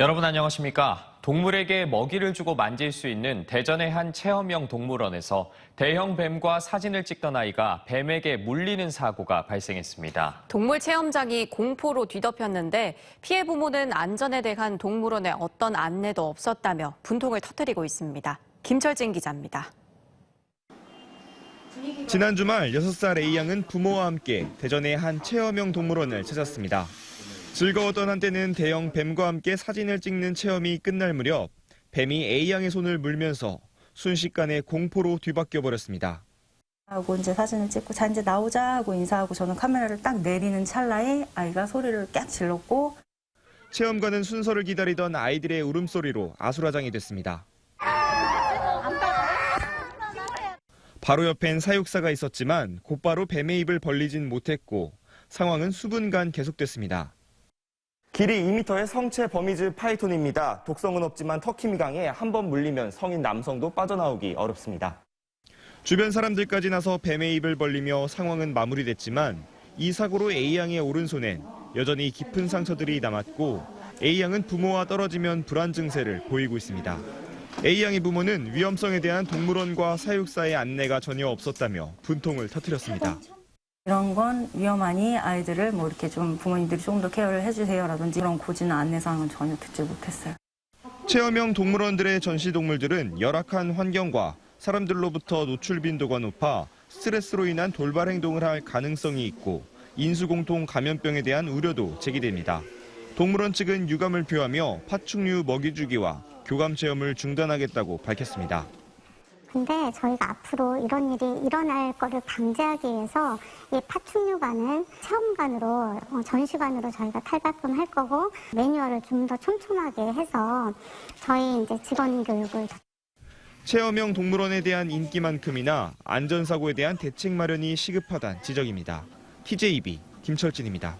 여러분 안녕하십니까? 동물에게 먹이를 주고 만질 수 있는 대전의 한 체험형 동물원에서 대형 뱀과 사진을 찍던 아이가 뱀에게 물리는 사고가 발생했습니다. 동물 체험장이 공포로 뒤덮였는데 피해 부모는 안전에 대한 동물원에 어떤 안내도 없었다며 분통을 터뜨리고 있습니다. 김철진 기자입니다. 지난 주말 6살 A양은 부모와 함께 대전의 한 체험형 동물원을 찾았습니다. 즐거웠던 한때는 대형 뱀과 함께 사진을 찍는 체험이 끝날 무렵 뱀이 A양의 손을 물면서 순식간에 공포로 뒤바뀌어 버렸습니다. 하고 이제 사진을 찍고 자 이제 나오자 하고 인사하고 저는 카메라를 딱 내리는 찰나에 아이가 소리를 깍 질렀고 체험관은 순서를 기다리던 아이들의 울음소리로 아수라장이 됐습니다. 바로 옆엔 사육사가 있었지만 곧바로 뱀의 입을 벌리진 못했고 상황은 수분간 계속됐습니다. 길이 2m의 성체 버미즈 파이톤입니다. 독성은 없지만 터키미 강에 한 번 물리면 성인 남성도 빠져나오기 어렵습니다. 주변 사람들까지 나서 뱀의 입을 벌리며 상황은 마무리됐지만 이 사고로 A양의 오른손엔 여전히 깊은 상처들이 남았고 A양은 부모와 떨어지면 불안 증세를 보이고 있습니다. A양의 부모는 위험성에 대한 동물원과 사육사의 안내가 전혀 없었다며 분통을 터뜨렸습니다. 이런 건 위험하니 아이들을 뭐 이렇게 좀 부모님들이 조금 더 케어를 해주세요라든지 그런 고지나 안내사항은 전혀 듣지 못했어요. 체험형 동물원들의 전시 동물들은 열악한 환경과 사람들로부터 노출 빈도가 높아 스트레스로 인한 돌발 행동을 할 가능성이 있고 인수공통 감염병에 대한 우려도 제기됩니다. 동물원 측은 유감을 표하며 파충류 먹이 주기와 교감 체험을 중단하겠다고 밝혔습니다. 근데 저희가 앞으로 이런 일이 일어날 거를 방지하기 위해서 이 파충류관을 체험관으로 어, 전시관으로 저희가 탈바꿈 할 거고 매뉴얼을 좀 더 촘촘하게 해서 저희 이제 직원 교육을 체험형 동물원에 대한 인기만큼이나 안전사고에 대한 대책 마련이 시급하다는 지적입니다. TJB 김철진입니다.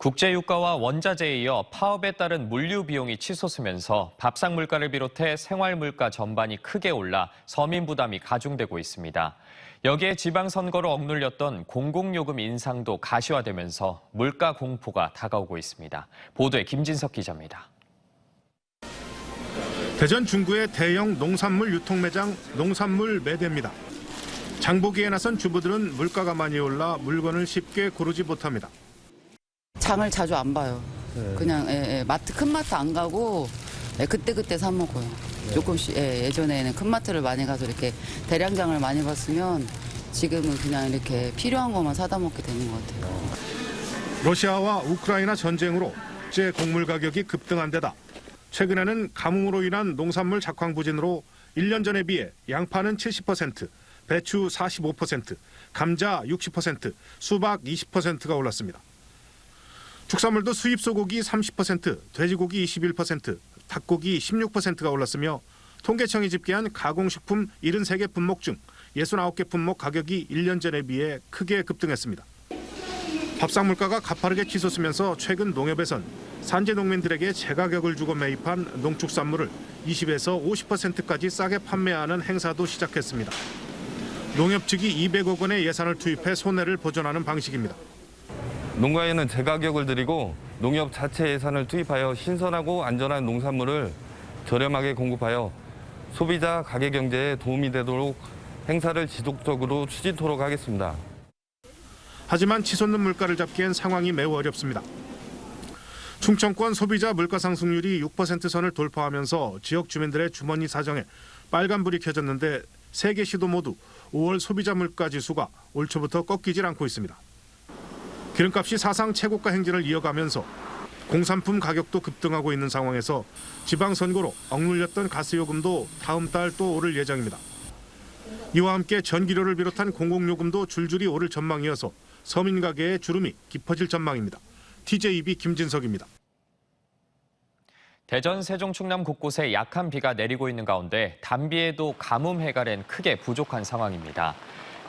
국제유가와 원자재에 이어 파업에 따른 물류 비용이 치솟으면서 밥상 물가를 비롯해 생활 물가 전반이 크게 올라 서민 부담이 가중되고 있습니다. 여기에 지방선거로 억눌렸던 공공요금 인상도 가시화되면서 물가 공포가 다가오고 있습니다. 보도에 김진석 기자입니다. 대전 중구의 대형 농산물 유통 매장 농산물 매대입니다. 장보기에 나선 주부들은 물가가 많이 올라 물건을 쉽게 고르지 못합니다. 장을 자주 안 봐요. 그냥 예, 예, 마트 큰 마트 안 가고 예, 그때 그때 사 먹어요. 조금씩 예, 예전에는 큰 마트를 많이 가서 이렇게 대량장을 많이 봤으면 지금은 그냥 이렇게 필요한 것만 사다 먹게 되는 것 같아요. 러시아와 우크라이나 전쟁으로 국제 곡물 가격이 급등한 데다 최근에는 가뭄으로 인한 농산물 작황 부진으로 1년 전에 비해 양파는 70%, 배추 45%, 감자 60%, 수박 20%가 올랐습니다. 축산물도 수입 소고기 30%, 돼지고기 21%, 닭고기 16%가 올랐으며 통계청이 집계한 가공식품 73개 품목 중 69개 품목 가격이 1년 전에 비해 크게 급등했습니다. 밥상 물가가 가파르게 치솟으면서 최근 농협에선 산지 농민들에게 제가격을 주고 매입한 농축산물을 20에서 50%까지 싸게 판매하는 행사도 시작했습니다. 농협 측이 200억 원의 예산을 투입해 손해를 보전하는 방식입니다. 농가에는 제가격을 드리고 농협 자체 예산을 투입하여 신선하고 안전한 농산물을 저렴하게 공급하여 소비자 가게 경제에 도움이 되도록 행사를 지속적으로 추진토록 하겠습니다. 하지만 치솟는 물가를 잡기엔 상황이 매우 어렵습니다. 충청권 소비자 물가 상승률이 6% 선을 돌파하면서 지역 주민들의 주머니 사정에 빨간불이 켜졌는데 세 개 시도 모두 5월 소비자 물가 지수가 올 초부터 꺾이질 않고 있습니다. 기름값이 사상 최고가 행진을 이어가면서 공산품 가격도 급등하고 있는 상황에서 지방선거로 억눌렸던 가스요금도 다음 달 또 오를 예정입니다. 이와 함께 전기료를 비롯한 공공요금도 줄줄이 오를 전망이어서 서민 가게의 주름이 깊어질 전망입니다. TJB 김진석입니다. 대전, 세종, 충남 곳곳에 약한 비가 내리고 있는 가운데 단비에도 가뭄 해갈엔 크게 부족한 상황입니다.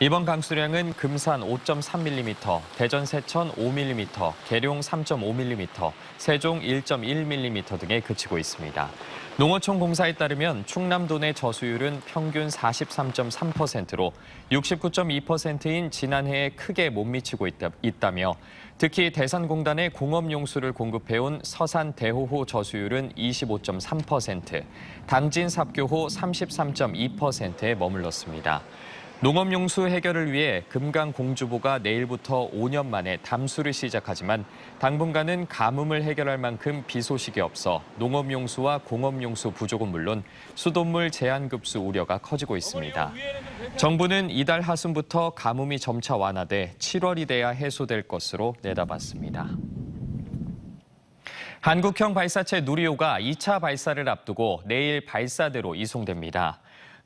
이번 강수량은 금산 5.3mm, 대전 세천 5mm, 계룡 3.5mm, 세종 1.1mm 등에 그치고 있습니다. 농어촌 공사에 따르면 충남도 내 저수율은 평균 43.3%로 69.2%인 지난해에 크게 못 미치고 있다, 있다며 특히 대산공단의 공업용수를 공급해온 서산 대호호 저수율은 25.3%, 당진 삽교호 33.2%에 머물렀습니다. 농업용수 해결을 위해 금강공주보가 내일부터 5년 만에 담수를 시작하지만 당분간은 가뭄을 해결할 만큼 비 소식이 없어 농업용수와 공업용수 부족은 물론 수돗물 제한급수 우려가 커지고 있습니다. 정부는 이달 하순부터 가뭄이 점차 완화돼 7월이 돼야 해소될 것으로 내다봤습니다. 한국형 발사체 누리호가 2차 발사를 앞두고 내일 발사대로 이송됩니다.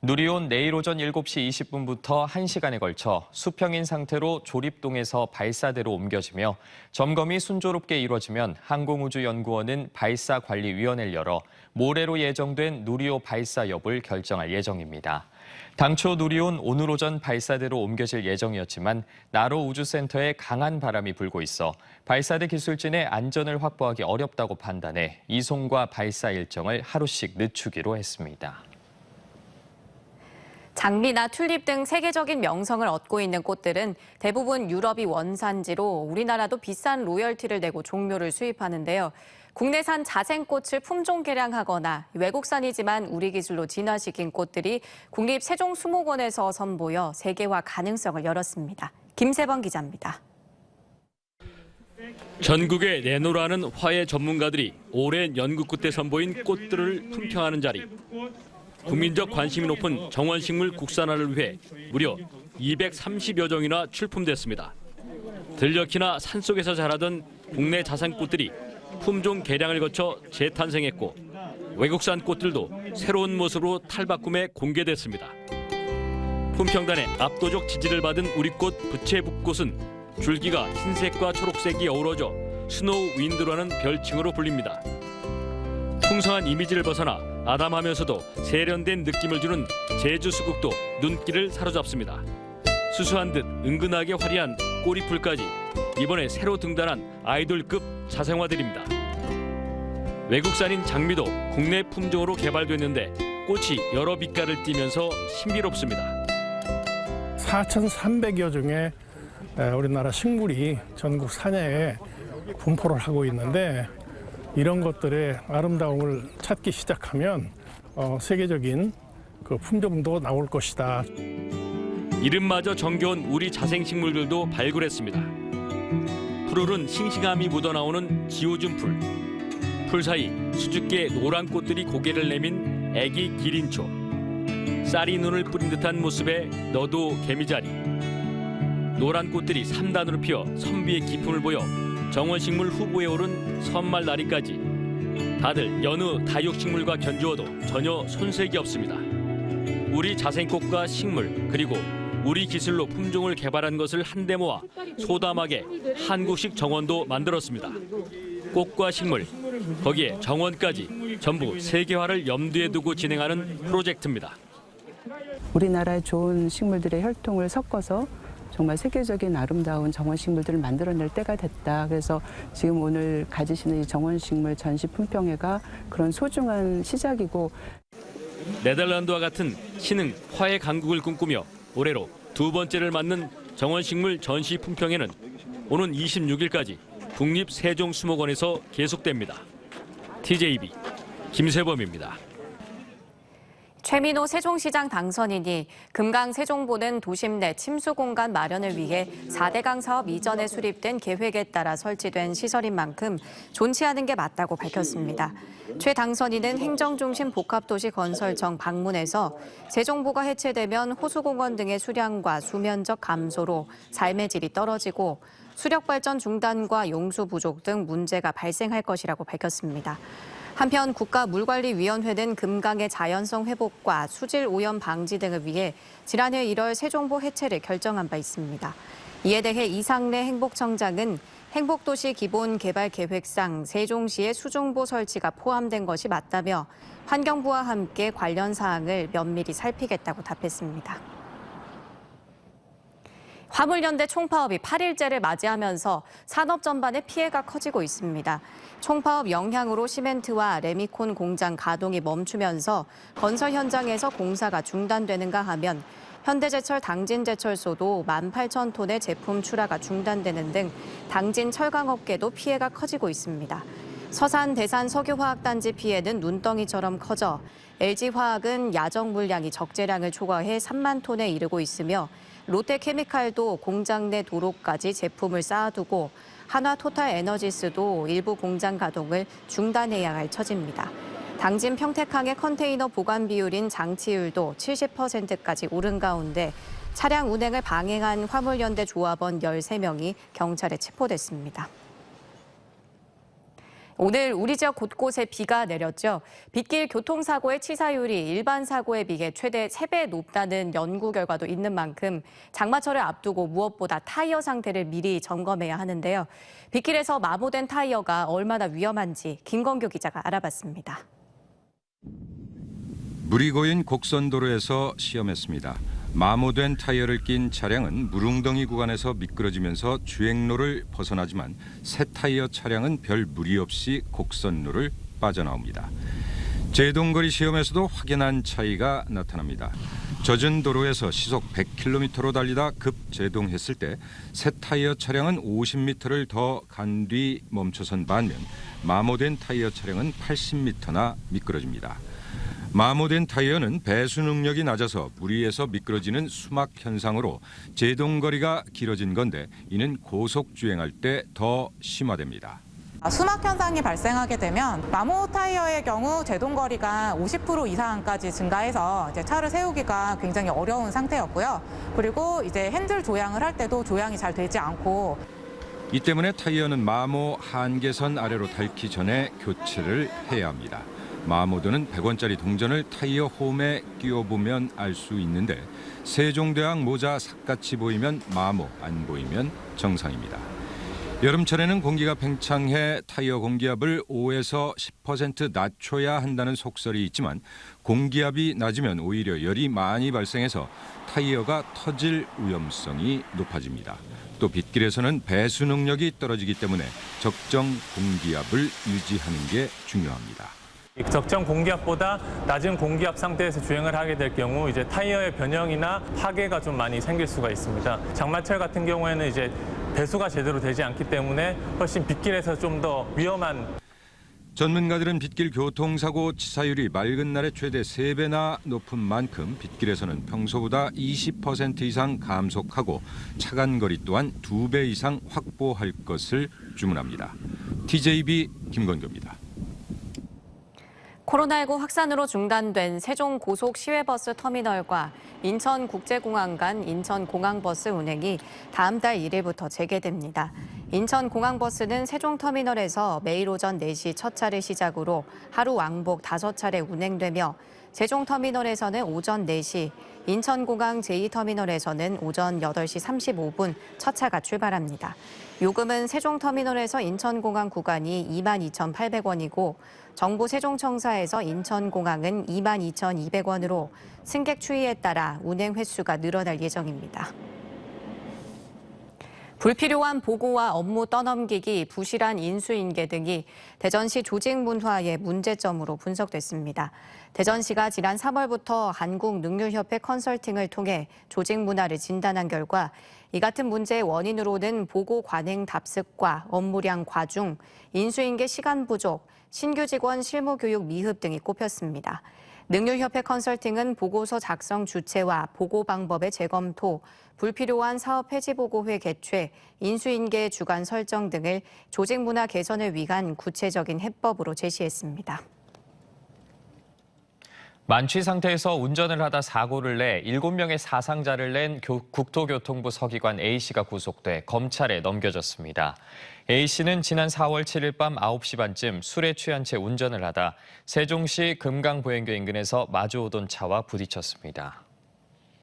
누리호는 내일 오전 7시 20분부터 1시간에 걸쳐 수평인 상태로 조립동에서 발사대로 옮겨지며 점검이 순조롭게 이루어지면 항공우주연구원은 발사관리위원회를 열어 모레로 예정된 누리호 발사 여부를 결정할 예정입니다. 당초 누리호는 오늘 오전 발사대로 옮겨질 예정이었지만 나로 우주센터에 강한 바람이 불고 있어 발사대 기술진의 안전을 확보하기 어렵다고 판단해 이송과 발사 일정을 하루씩 늦추기로 했습니다. 장미나 튤립 등 세계적인 명성을 얻고 있는 꽃들은 대부분 유럽이 원산지로 우리나라도 비싼 로열티를 내고 종묘를 수입하는데요. 국내산 자생꽃을 품종 개량하거나 외국산이지만 우리 기술로 진화시킨 꽃들이 국립 세종수목원에서 선보여 세계화 가능성을 열었습니다. 김세번 기자입니다. 전국에 내노라는 화훼 전문가들이 오랜 연구 끝에 선보인 꽃들을 품평하는 자리. 국민적 관심이 높은 정원식물 국산화를 위해 무려 230여 종이나 출품됐습니다. 들녘이나 산속에서 자라던 국내 자산꽃들이 품종 개량을 거쳐 재탄생했고 외국산 꽃들도 새로운 모습으로 탈바꿈해 공개됐습니다. 품평단의 압도적 지지를 받은 우리 꽃 부채북꽃은 줄기가 흰색과 초록색이 어우러져 스노우 윈드라는 별칭으로 불립니다. 풍성한 이미지를 벗어나 아담하면서도 세련된 느낌을 주는 제주 수국도 눈길을 사로잡습니다. 수수한 듯 은근하게 화려한 꼬리풀까지 이번에 새로 등단한 아이돌급 자생화들입니다. 외국산인 장미도 국내 품종으로 개발됐는데 꽃이 여러 빛깔을 띠면서 신비롭습니다. 4,300여 종의 에, 우리나라 식물이 전국 산야에 분포를 하고 있는데 이런 것들의 아름다움을 찾기 시작하면 어, 세계적인 그 품종도 나올 것이다. 이름마저 정겨운 우리 자생식물들도 발굴했습니다. 푸르른 싱싱함이 묻어나오는 지오준 풀. 풀 사이 수줍게 노란 꽃들이 고개를 내민 애기 기린초. 쌀이 눈을 뿌린 듯한 모습의 너도 개미자리. 노란 꽃들이 삼단으로 피어 선비의 기품을 보여 정원식물 후보에 오른 선말 나리까지. 다들 여느 다육식물과 견주어도 전혀 손색이 없습니다. 우리 자생꽃과 식물 그리고 우리 기술로 품종을 개발한 것을 한데 모아 소담하게 한국식 정원도 만들었습니다. 꽃과 식물 거기에 정원까지 전부 세계화를 염두에 두고 진행하는 프로젝트입니다. 우리나라의 좋은 식물들의 혈통을 섞어서 정말 세계적인 아름다운 정원식물들을 만들어낼 때가 됐다. 그래서 지금 오늘 가지시는 이 정원식물 전시 품평회가 그런 소중한 시작이고 네덜란드와 같은 신흥 화해 강국을 꿈꾸며 올해로 두 번째를 맞는 정원식물 전시 품평회는 오는 26일까지 국립세종수목원에서 계속됩니다. TJB 김세범입니다. 최민호 세종시장 당선인이 금강 세종보는 도심 내 침수 공간 마련을 위해 4대강 사업 이전에 수립된 계획에 따라 설치된 시설인 만큼 존치하는 게 맞다고 밝혔습니다. 최 당선인은 행정중심 복합도시 건설청 방문에서 세종보가 해체되면 호수공원 등의 수량과 수면적 감소로 삶의 질이 떨어지고 수력 발전 중단과 용수 부족 등 문제가 발생할 것이라고 밝혔습니다. 한편 국가물관리위원회 는 금강의 자연성 회복과 수질 오염 방지 등을 위해 지난해 1월 세종보 해체를 결정한 바 있습니다. 이에 대해 이상래 행복청장은 행복도시 기본 개발 계획상 세종시의 수중보 설치가 포함된 것이 맞다며 환경부와 함께 관련 사항을 면밀히 살피겠다고 답했습니다. 화물연대 총파업이 8일째를 맞이하면서 산업 전반의 피해가 커지고 있습니다. 총파업 영향으로 시멘트와 레미콘 공장 가동이 멈추면서 건설 현장에서 공사가 중단되는가 하면 현대제철 당진제철소도 18,000톤의 제품 출하가 중단되는 등 당진 철강업계도 피해가 커지고 있습니다. 서산 대산 석유화학단지 피해는 눈덩이처럼 커져 LG화학은 야적 물량이 적재량을 초과해 3만 톤에 이르고 있으며 롯데케미칼도 공장 내 도로까지 제품을 쌓아두고 한화토탈에너지스도 일부 공장 가동을 중단해야 할 처지입니다. 당진 평택항의 컨테이너 보관 비율인 장치율도 70%까지 오른 가운데 차량 운행을 방해한 화물연대 조합원 13명이 경찰에 체포됐습니다. 오늘 우리 지역 곳곳에 비가 내렸죠. 빗길 교통사고의 치사율이 일반 사고에 비해 최대 3배 높다는 연구 결과도 있는 만큼 장마철을 앞두고 무엇보다 타이어 상태를 미리 점검해야 하는데요. 빗길에서 마모된 타이어가 얼마나 위험한지 김건규 기자가 알아봤습니다. 물이 고인 곡선도로에서 시험했습니다. 마모된 타이어를 낀 차량은 무릉덩이 구간에서 미끄러지면서 주행로를 벗어나지만 새 타이어 차량은 별 무리 없이 곡선로를 빠져나옵니다. 제동거리 시험에서도 확연한 차이가 나타납니다. 젖은 도로에서 시속 100km로 달리다 급 제동했을 때 새 타이어 차량은 50m를 더 간 뒤 멈춰선 반면 마모된 타이어 차량은 80m나 미끄러집니다. 마모된 타이어는 배수 능력이 낮아서 무리에서 미끄러지는 수막 현상으로 제동거리가 길어진 건데 이는 고속 주행할 때 더 심화됩니다. 수막 현상이 발생하게 되면 마모 타이어의 경우 제동 거리가 50% 이상까지 증가해서 이제 차를 세우기가 굉장히 어려운 상태였고요. 그리고 이제 핸들 조향을 할 때도 조향이 잘 되지 않고 이 때문에 타이어는 마모 한계선 아래로 닳기 전에 교체를 해야 합니다. 마모드는 100원짜리 동전을 타이어 홈에 끼워보면 알 수 있는데 세종대왕 모자 삭같이 보이면 마모, 안 보이면 정상입니다. 여름철에는 공기가 팽창해 타이어 공기압을 5에서 10% 낮춰야 한다는 속설이 있지만 공기압이 낮으면 오히려 열이 많이 발생해서 타이어가 터질 위험성이 높아집니다. 또 빗길에서는 배수 능력이 떨어지기 때문에 적정 공기압을 유지하는 게 중요합니다. 적정 공기압보다 낮은 공기압 상태에서 주행을 하게 될 경우 이제 타이어의 변형이나 파괴가 좀 많이 생길 수가 있습니다. 장마철 같은 경우에는 이제 배수가 제대로 되지 않기 때문에 훨씬 빗길에서 좀 더 위험한 전문가들은 빗길 교통사고 치사율이 맑은 날에 최대 3배나 높은 만큼 빗길에서는 평소보다 20% 이상 감속하고 차간 거리 또한 2배 이상 확보할 것을 주문합니다. TJB 김건교입니다. 코로나19 확산으로 중단된 세종 고속 시외버스 터미널과 인천국제공항 간 인천공항버스 운행이 다음 달 1일부터 재개됩니다. 인천공항버스는 세종터미널에서 매일 오전 4시 첫 차를 시작으로 하루 왕복 5차례 운행되며 세종터미널에서는 오전 4시, 인천공항 제2터미널에서는 오전 8시 35분 첫 차가 출발합니다. 요금은 세종터미널에서 인천공항 구간이 22,800원이고 정부 세종청사에서 인천공항은 22,200원으로 승객 추이에 따라 운행 횟수가 늘어날 예정입니다. 불필요한 보고와 업무 떠넘기기, 부실한 인수인계 등이 대전시 조직 문화의 문제점으로 분석됐습니다. 대전시가 지난 3월부터 한국능률협회 컨설팅을 통해 조직 문화를 진단한 결과 이 같은 문제의 원인으로는 보고 관행 답습과 업무량 과중, 인수인계 시간 부족, 신규 직원 실무 교육 미흡 등이 꼽혔습니다. 능률협회 컨설팅은 보고서 작성 주체와 보고 방법의 재검토, 불필요한 사업 폐지 보고회 개최, 인수인계 주간 설정 등을 조직 문화 개선을 위한 구체적인 해법으로 제시했습니다. 만취 상태에서 운전을 하다 사고를 내 7명의 사상자를 낸 국토교통부 서기관 A씨가 구속돼 검찰에 넘겨졌습니다. A씨는 지난 4월 7일 밤 9시 반쯤 술에 취한 채 운전을 하다 세종시 금강보행교 인근에서 마주오던 차와 부딪혔습니다.